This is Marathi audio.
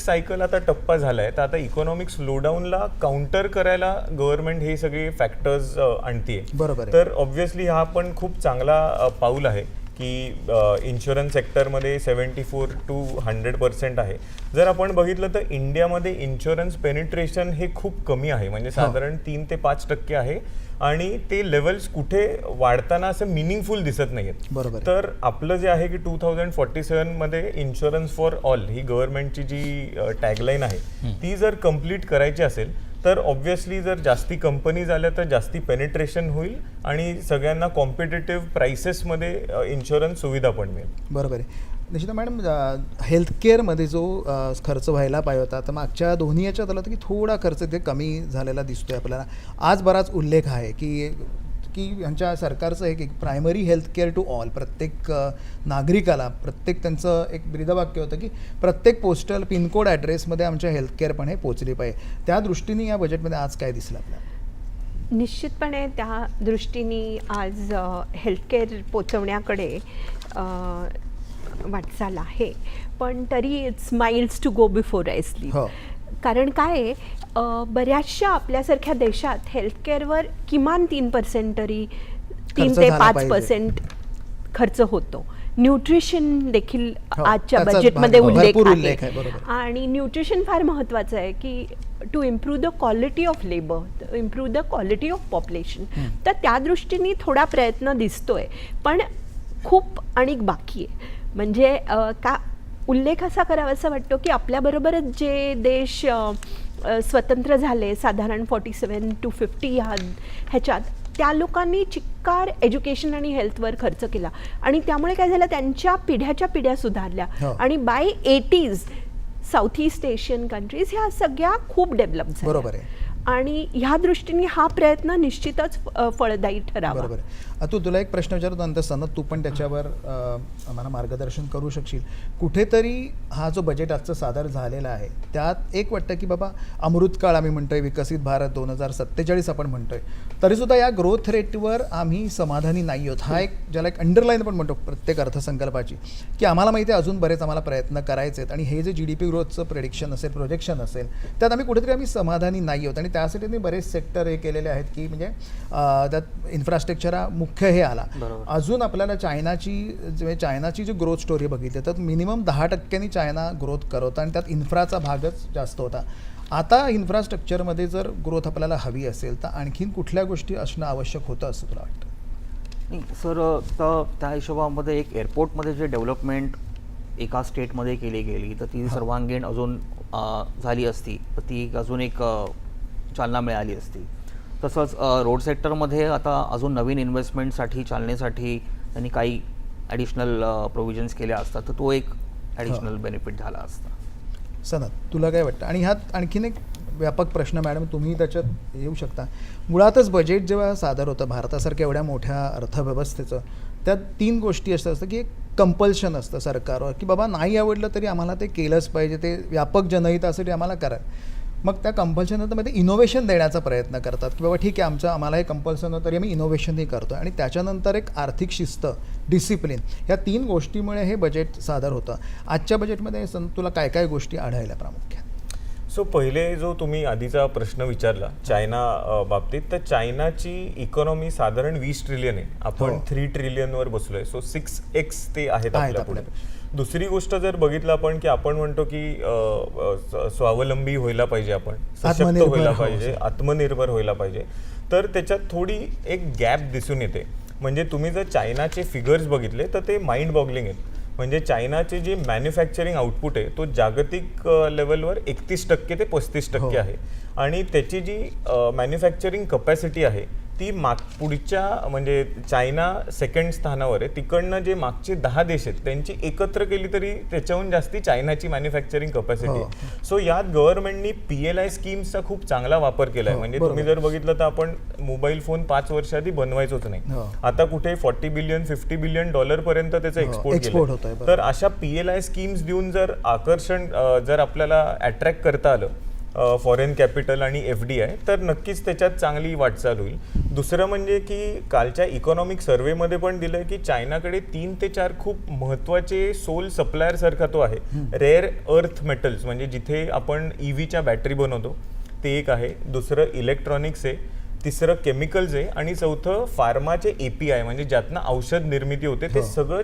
सायकल आता टप्पा झालाय. तर आता इकॉनॉमिक स्लोडाऊनला काउंटर करायला गव्हर्नमेंट हे सगळे फॅक्टर्स आणतीये. बरोबर आहे. तर ऑब्व्हियसली हा पण खूप चांगला पाऊल आहे. की इन्शुरन्स सेक्टरमध्ये seventy four to hundred percent आहे. जर आपण बघितलं तर इंडियामध्ये इन्शुरन्स पेनिट्रेशन हे खूप कमी आहे. म्हणजे साधारण तीन ते पाच टक्के आहे. आणि ते लेवल्स कुठे वाढताना असं मिनिंगफुल दिसत नाहीयेत. बरोबर आहे. तर आपलं जे आहे की टू थाउजंड फॉर्टी सेवनमध्ये इन्शुरन्स फॉर ऑल ही गव्हर्नमेंटची जी टॅगलाईन आहे ती जर कंप्लीट करायची असेल तर ऑब्व्हियसली जर जास्ती कंपनीज आल्या तर जास्ती पेनिट्रेशन होईल आणि सगळ्यांना कॉम्पिटेटिव्ह प्राइसेसमध्ये इन्शुरन्स सुविधा पण मिळेल. बरोबर आहे. निश्चित मॅडम हेल्थकेअरमध्ये जो खर्च व्हायला पाहिजे होता तर मागच्या दोन्ही याच्यात आलं होतं की थोडा खर्च ते कमी झालेला दिसतोय आपल्याला. आज बराच उल्लेख आहे की की यांच्या सरकारचं एक एक primary health care to all प्रत्येक नागरिकाला प्रत्येक त्यांचं एक ब्रीदवाक्य होतं की प्रत्येक पोस्टल पिनकोड ॲड्रेसमध्ये आमच्या हेल्थकेअर पण हे पोचली पाहिजे. त्या दृष्टीने या बजेटमध्ये आज काय दिसलं आपल्याला? निश्चितपणे त्या दृष्टीने आज हेल्थकेअर पोचवण्याकडे वाटचाल आहे. पण तरी it's miles to go before I sleep हो. कारण काय आहे बऱ्याचशा आपल्यासारख्या देशात हेल्थकेअरवर किमान तीन पर्सेंट तरी तीन ते पाच. पर्सेंट खर्च होतो. न्यूट्रिशन देखील हो, आजच्या बजेटमध्ये उल्लेख आहे. आणि न्यूट्रिशन फार महत्त्वाचं आहे की to improve the quality of labour improve the quality of population तर त्या दृष्टीने थोडा प्रयत्न दिसतोय. पण खूप आणि बाकी आहे. म्हणजे का उल्लेख असा करावासा वाटतो की आपल्याबरोबरच जे देश स्वतंत्र झाले साधारण फॉर्टी सेवन टू फिफ्टी ह्या ह्याच्यात त्या लोकांनी चिक्कार एज्युकेशन आणि हेल्थवर खर्च केला आणि त्यामुळे काय झालं त्यांच्या पिढ्याच्या पिढ्या सुधारल्या हो. आणि by eighties South East Asian countries ह्या सगळ्या खूप डेव्हलप झाल्या बरोबर आहे. आणि ह्या दृष्टीने हा प्रयत्न निश्चितच फळदायी ठरावा. बरोबर तू तुला एक प्रश्न विचारतो नंतर सनत तू पण त्याच्यावर मला आम्हाला मार्गदर्शन करू शकशील. कुठेतरी हा जो बजेट आजचं सादर झालेला आहे त्यात एक वाटतं की बाबा अमृतकाळ आम्ही म्हणतोय विकसित भारत दोन हजार सत्तेचाळीस आपण म्हणतोय. तरीसुद्धा या ग्रोथ रेटवर आम्ही समाधानी नाही आहोत. हा एक ज्याला एक अंडरलाईन पण म्हणतो प्रत्येक अर्थसंकल्पाची की आम्हाला माहिती आहे अजून बरेच आम्हाला प्रयत्न करायचे आहेत आणि हे जे जी डी पी ग्रोथचं प्रेडिक्शन असेल प्रोजेक्शन असेल त्यात आम्ही कुठेतरी आम्ही समाधानी नाही आहोत. आणि त्यासाठी मी बरेच सेक्टर हे केलेले आहेत की म्हणजे त्यात इन्फ्रास्ट्रक्चर हा मुख्य हे आला. अजून आपल्याला चायनाची जे चायनाची जी ग्रोथ स्टोरी बघितली तर मिनिमम दहा टक्क्यांनी चायना ग्रोथ करत होता आणि त्यात इन्फ्राचा भागच जास्त होता. आता इन्फ्रास्ट्रक्चरमध्ये जर ग्रोथ आपल्याला हवी असेल तर आणखीन कुठल्या गोष्टी असणं आवश्यक होतं असं तुला वाटतं? नाही सर तर त्या हिशोबामध्ये एक एअरपोर्टमध्ये जे डेव्हलपमेंट एका स्टेटमध्ये केली गेली तर ती सर्वांगीण अजून झाली असती. तर ती अजून एक चालना मिळाली असती. तसंच रोड सेक्टरमध्ये आता अजून नवीन इन्व्हेस्टमेंटसाठी चालनेसाठी त्यांनी काही ॲडिशनल प्रोव्हिजन्स केल्या असतात. तर तो एक ॲडिशनल बेनिफिट झाला असता. सनद तुला काय वाटतं? आणि ह्यात आणखीन एक व्यापक प्रश्न मॅडम तुम्ही त्याच्यात येऊ शकता. मुळातच बजेट जेव्हा सादर होतं भारतासारख्या एवढ्या मोठ्या अर्थव्यवस्थेचं त्यात तीन गोष्टी असतात असतं की एक कंपल्शन असतं सरकारवर की बाबा नाही आवडलं तरी आम्हाला ते केलंच पाहिजे ते व्यापक जनहितासाठी आम्हाला करा. मग त्या कंपल्शनमध्ये इनोव्हेशन देण्याचा प्रयत्न करतात की बाबा ठीक आहे आमचं आम्हाला हे कंपल्सन तरी आम्ही इनोव्हेशनही करतो आणि त्याच्यानंतर एक आर्थिक शिस्त डिसिप्लिन या तीन गोष्टीमुळे हे बजेट सादर होतं. आजच्या बजेटमध्ये सं तुला काय काय गोष्टी आढळल्या प्रामुख्याने? सो पहिले जो तुम्ही आधीचा प्रश्न विचारला चायना बाबतीत तर चायनाची इकॉनॉमी साधारण वीस ट्रिलियन आहे. आपण. थ्री ट्रिलियनवर बसलोय. सो सिक्स एक्स ते आहेत आपल्या पुढे. दुसरी गोष्ट जर बघितलं आपण की आपण म्हणतो की स्वावलंबी व्हायला पाहिजे आपण सशक्त व्हायला पाहिजे आत्मनिर्भर व्हायला पाहिजे तर त्याच्यात थोडी एक गॅप दिसून येते. म्हणजे तुम्ही जर चायनाचे फिगर्स बघितले तर ते माइंड बॉगलिंग आहेत. म्हणजे चायनाचे जे मॅन्युफॅक्चरिंग आउटपुट आहे तो जागतिक लेवलवर एकतीस टक्के ते पस्तीस टक्के हो. आहे. आणि त्याची जी मॅन्युफॅक्चरिंग कपॅसिटी आहे ती माग पुढच्या म्हणजे चायना सेकंड स्थानावर आहे तिकडनं जे मागचे दहा देश आहेत त्यांची एकत्र केली तरी त्याच्याहून जास्ती चायनाची मॅन्युफॅक्चरिंग कपॅसिटी हो. सो यात गव्हर्नमेंटनी पी एल आय स्कीम्सचा खूप चांगला वापर केला आहे हो, म्हणजे. तुम्ही जर बघितलं तर आपण मोबाईल फोन पाच वर्ष आधी बनवायचोच नाही हो. आता कुठे forty billion fifty billion dollar पर्यंत त्याचं हो, एक्सपोर्ट केलंय. बरोबर. तर अशा पी एल आय स्कीम्स देऊन जर आकर्षण जर आपल्याला अट्रॅक्ट करता आलं फॉरेन कॅपिटल आणि एफ डी आय तर नक्कीच त्याच्यात चांगली वाटचाल होईल. दुसरं म्हणजे की कालच्या इकॉनॉमिक सर्वेमध्ये पण दिलं आहे की चायनाकडे तीन ते चार खूप महत्त्वाचे सोल सप्लायर सारखा तो आहे. रेअर अर्थ मेटल्स म्हणजे जिथे आपण ई व्हीच्या बॅटरी बनवतो ते एक आहे. दुसरं इलेक्ट्रॉनिक्स आहे. तिसरं केमिकल्स आहे. आणि चौथं फार्माचे एपीआय म्हणजे ज्यातनं औषध निर्मिती होते ते हो. सगळं